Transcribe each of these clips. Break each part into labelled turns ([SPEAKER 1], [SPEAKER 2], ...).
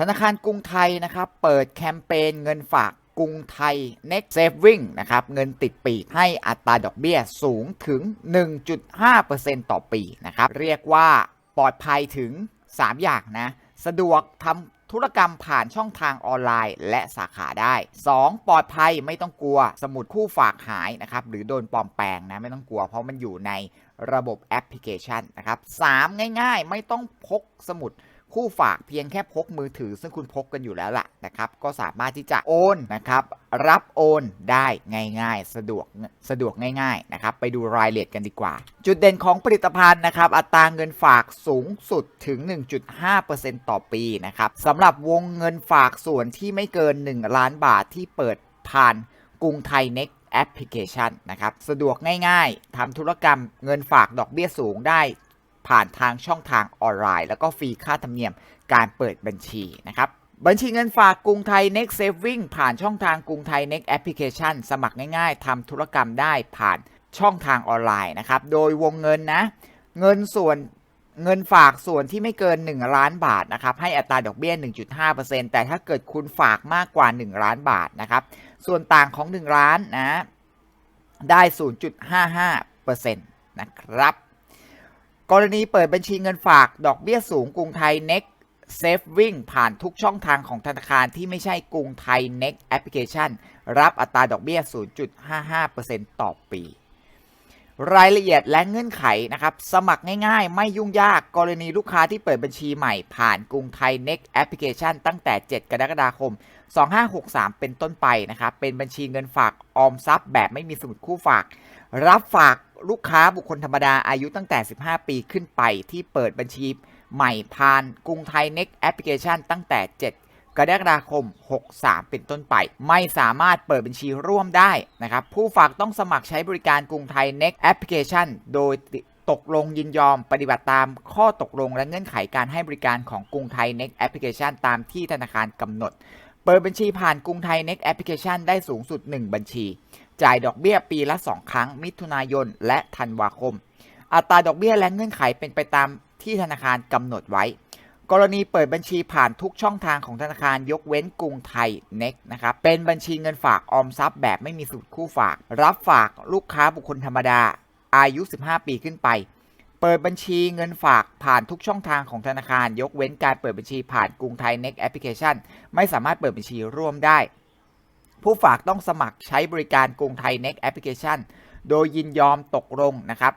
[SPEAKER 1] ธนาคารกรุงไทยนะครับเปิดแคมเปญเงินฝากกรุงไทย Next Saving นะครับเงินติดปีกให้อัตราดอกเบี้ยสูงถึง 1.5%ต่อปีนะครับเรียกว่าปลอดภัยถึง 3 อย่างนะสะดวกทำธุรกรรมผ่านช่องทางออนไลน์และสาขาได้ 2. ปลอดภัยไม่ต้องกลัว สมุดคู่ฝากหายนะครับหรือโดนปลอมแปลงนะไม่ต้องกลัว เพราะมันอยู่ในระบบแอปพลิเคชันนะครับ 3. ง่ายๆ ไม่ต้องพกสมุด คู่ฝากเพียงแค่พกมือถือ ซึ่งคุณพกกันอยู่แล้วล่ะนะครับก็สามารถที่จะโอนนะครับรับโอนได้ง่ายๆ สะดวกสะดวกง่ายๆนะครับไปดูรายละเอียดกันดีกว่า จุดเด่นของผลิตภัณฑ์นะครับอัตราเงินฝากสูงสุดถึง 1.5%ต่อปีนะครับสำหรับวงเงินฝากส่วนที่ไม่เกิน 1 ล้านบาทที่เปิดผ่านกรุงไทย Next แอปพลิเคชันนะครับ สะดวกง่ายๆทำธุรกรรมเงินฝากดอกเบี้ยสูงได้ ผ่านทางช่องทางออนไลน์ แล้วก็ฟรีค่าธรรมเนียมการเปิดบัญชีนะครับบัญชีเงินฝากกรุงไทย Next Saving ผ่านช่องทางกรุงไทย Next Application สมัครง่ายๆทำธุรกรรมได้ผ่านช่องทางออนไลน์นะครับ โดยวงเงินนะ เงินส่วนเงินฝากส่วนที่ไม่เกิน 1 ล้านบาทนะครับ ให้อัตราดอกเบี้ย 1.5%แต่ถ้าเกิดคุณฝากมากกว่า 1 ล้านบาทนะครับ ส่วนต่างของ 1 ล้านนะ ได้ 0.55%นะครับ กรณีเปิดบัญชีเงินฝากดอกเบี้ยสูงกรุงไทย Next Saving ผ่านทุกช่องทางของธนาคารที่ไม่ใช่กรุงไทย Next Application รับอัตราดอกเบี้ย 0.55%ต่อปี รายละเอียดและเงื่อนไขนะครับ สมัครง่ายๆ ไม่ยุ่งยากกรณีลูกค้าที่เปิดบัญชีใหม่ผ่านกรุงไทย Next Application ตั้งแต่ 7 กรกฎาคม 2563 เป็นต้นไปนะครับ เป็นบัญชีเงินฝากออมทรัพย์แบบไม่มีสมุดคู่ฝาก รับฝากลูกค้าบุคคลธรรมดาอายุตั้งแต่ 15 ปีขึ้นไปที่เปิดบัญชีใหม่ผ่านกรุงไทย Next Application ตั้งแต่ 7 กรกฎาคม 63 เป็นต้นไป ไม่สามารถเปิดบัญชีร่วมได้นะครับ ผู้ฝากต้องสมัครใช้บริการกรุงไทย Next Application โดยตกลงยินยอมปฏิบัติตามข้อตกลงและเงื่อนไขการให้บริการของกรุงไทย Next Application ตามที่ธนาคารกำหนด เปิดบัญชีผ่านกรุงไทย Next Application ได้สูงสุด 1 บัญชี จ่ายดอกเบี้ยปีละ 2 ครั้ง มิถุนายน และธันวาคม อัตราดอกเบี้ยและเงื่อนไขเป็นไปตามที่ธนาคารกำหนดไว้ กรณีเปิดบัญชีผ่านทุกช่องทางของธนาคารยกเว้นกรุงไทย Next นะครับเป็นบัญชีเงินฝากออมทรัพย์แบบไม่มีสูตรคู่ฝาก รับฝากลูกค้าบุคคลธรรมดา อายุ 15 ปีขึ้นไป เปิดบัญชีเงินฝากผ่านทุกช่องทางของธนาคาร ยกเว้นการเปิดบัญชีผ่านกรุงไทย Next Application ไม่สามารถเปิดบัญชีร่วมได้ ผู้ฝากต้องสมัครใช้บริการกรุงไทย Next Application โดยยินยอมตกลงนะครับ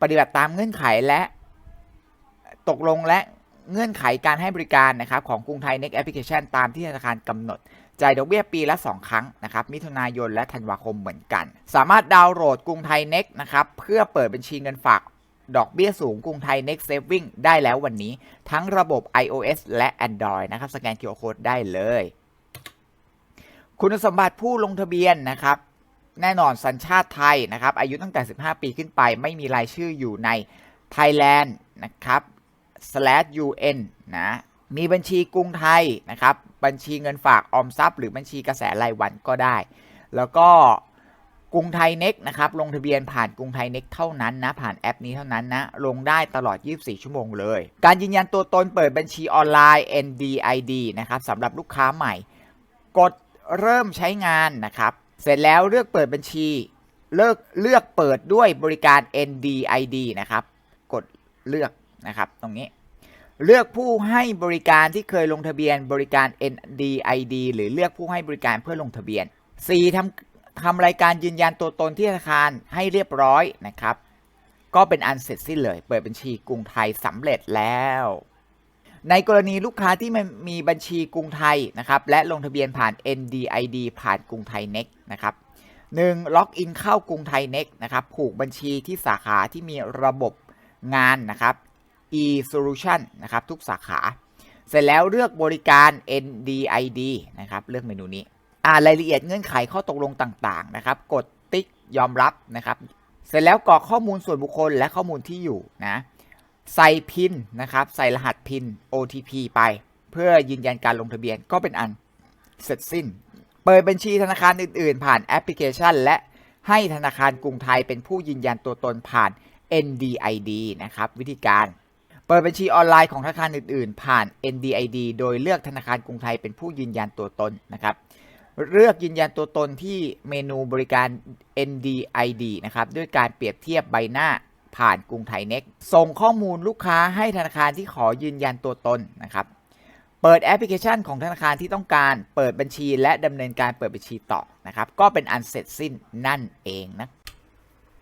[SPEAKER 1] ปฏิบัติตามเงื่อนไขและตกลงและ เงื่อนไขการให้บริการนะครับของกรุงไทย Next Application ตามที่ธนาคารกำหนดจ่ายดอกเบี้ยปีละ 2 ครั้งนะครับ มิถุนายนและธันวาคมเหมือนกัน สามารถดาวน์โหลดกรุงไทย Next นะครับเพื่อเปิดบัญชีเงินฝากดอกเบี้ยสูงกรุงไทย Next Saving ได้แล้ววันนี้ ทั้งระบบ iOS และ Android นะครับ สแกน QR Code ได้เลย คุณสมบัติผู้ลงทะเบียนนะครับ แน่นอนสัญชาติไทยนะครับ อายุตั้งแต่ 15 ปีขึ้นไป ไม่มีรายชื่ออยู่ใน Thailand นะครับ un นะมีบัญชีกรุงไทยนะครับ บัญชีเงินฝากออมทรัพย์ หรือบัญชีกระแสรายวันก็ได้ แล้วก็กรุงไทยเน็กนะครับ ลงทะเบียนผ่านกรุงไทยเน็กเท่านั้นนะ ผ่านแอปนี้เท่านั้นนะ ลงได้ตลอด 24 ชั่วโมงเลย การยืนยันตัวตนเปิดบัญชีออนไลน์ NDID นะครับสำหรับลูกค้าใหม่ กดเริ่มใช้งานนะครับ เสร็จแล้วเลือกเปิดบัญชี เลือกเลือกเปิดด้วยบริการ NDID นะครับ กดเลือก นะครับตรงนี้ เลือกผู้ให้บริการที่เคยลงทะเบียนบริการ NDID หรือเลือกผู้ให้บริการเพื่อลงทะเบียน 4. ทำทำรายการยืนยันตัวตนที่ธนาคารให้เรียบร้อยนะครับ ก็เป็นอันเสร็จสิ้นเลย เปิดบัญชีกรุงไทยสำเร็จแล้ว ในกรณีลูกค้าที่มันมีบัญชีกรุงไทยนะครับ และลงทะเบียนผ่าน NDID ผ่านกรุงไทย Next นะครับ 1. ล็อกอินเข้ากรุงไทย Next นะครับ ผูกบัญชีที่สาขาที่มีระบบงานนะครับ e-solution นะครับทุกสาขา เสร็จแล้วเลือกบริการ NDID นะครับเลือกเมนูนี้อ่านรายละเอียดเงื่อนไขข้อตกลงต่างๆนะครับกดติ๊กยอมรับนะครับเสร็จแล้วกรอกข้อมูลส่วนบุคคลและข้อมูลที่อยู่นะใส่พินนะครับใส่รหัสพิน OTP ไป เพื่อยืนยันการลงทะเบียนก็เป็นอันเสร็จสิ้น เปิดบัญชีธนาคารอื่นๆ ผ่านแอปพลิเคชัน และให้ธนาคารกรุงไทยเป็นผู้ยืนยันตัวตนผ่าน NDID นะครับวิธีการ เปิดบัญชีออนไลน์ของธนาคารอื่น ๆ ผ่าน NDID โดยเลือกธนาคารกรุงไทยเป็นผู้ยืนยันตัวตนนะครับ เลือกยืนยันตัวตนที่เมนูบริการ NDID นะครับด้วยการเปรียบเทียบใบหน้าผ่านกรุงไทยเน็กส่งข้อมูลลูกค้าให้ธนาคารที่ขอยืนยันตัวตนนะครับเปิดแอปพลิเคชันของธนาคารที่ต้องการเปิดบัญชีและดำเนินการเปิดบัญชีต่อนะครับ ก็เป็นอันเสร็จสิ้นนั่นเองนะ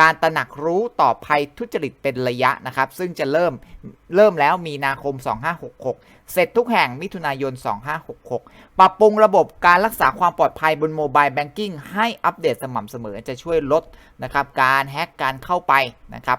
[SPEAKER 1] การตระหนักรู้ต่อภัยทุจริตเป็นระยะนะครับ ซึ่งจะเริ่มเริ่มแล้วมีนาคม 2566 เสร็จทุกแห่งมิถุนายน 2566 ปรับปรุงระบบการรักษาความปลอดภัยบนโมบายแบงกิ้งให้อัปเดตสม่ำเสมอจะช่วยลดนะครับการแฮ็กการเข้าไปนะครับ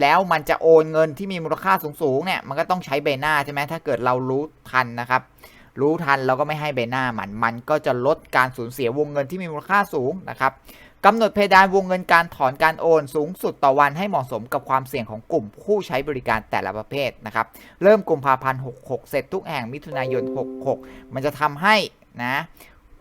[SPEAKER 1] แล้วมันจะโอนเงินที่มีมูลค่าสูงๆเนี่ยมันก็ต้องใช้ใบหน้าใช่ไหมถ้าเกิดเรารู้ทันนะครับ รู้ทันเราก็ไม่ให้ใบหน้ามัน มันก็จะลดการสูญเสียวงเงินที่มีมูลค่าสูงนะครับกำหนดเพดานวงเงินการถอนการโอนสูงสุดต่อวันให้เหมาะสมกับความเสี่ยงของกลุ่มผู้ใช้บริการแต่ละประเภทนะครับ เริ่มกุมภาพันธ์ 66 เสร็จทุกแห่งมิถุนายน 66 มันจะทำให้นะ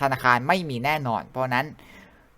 [SPEAKER 1] ธนาคารไม่มีแน่นอน เพราะนั้น